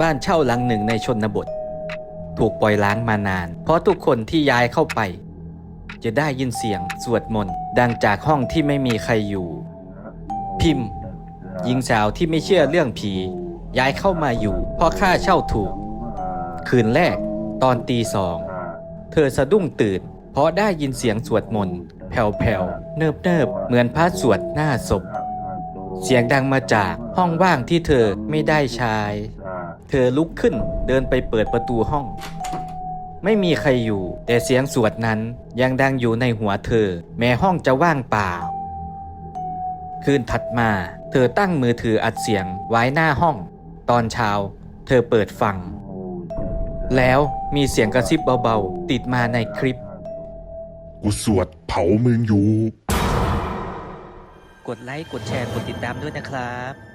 บ้านเช่าหลังหนึ่งในชนบท ถูกปล่อยล้างมานาน เพราะทุกคนที่ย้ายเข้าไป จะได้ยินเสียงสวดมนต์ดังจากห้องที่ไม่มีใครอยู่ พิมพ์หญิงสาวที่ไม่เชื่อเรื่องผี ย้ายเข้ามาอยู่ เพราะค่าเช่าถูก คืนแรก ตอนตีสองเธอสะดุ้งตื่น เพราะได้ยินเสียงสวดมนต์แผ่วๆเนิบๆเหมือนพระสวดหน้าศพเสียงดังมาจากห้องว่างที่เธอไม่ได้ใช้ เธอลุกขึ้นเดินไปเปิดประตูห้อง ไม่มีใครอยู่ แต่เสียงสวดนั้นยังดังอยู่ในหัวเธอ แม้ห้องจะว่างเปล่า คืนถัดมา เธอตั้งมือถืออัดเสียงไว้หน้าห้อง ตอนเช้า เธอเปิดฟัง แล้วมีเสียงกระซิบเบาๆ ติดมาในคลิป กูสวดเผามึงอยู่ กดไลค์ กดแชร์ กดติดตามด้วยนะครับ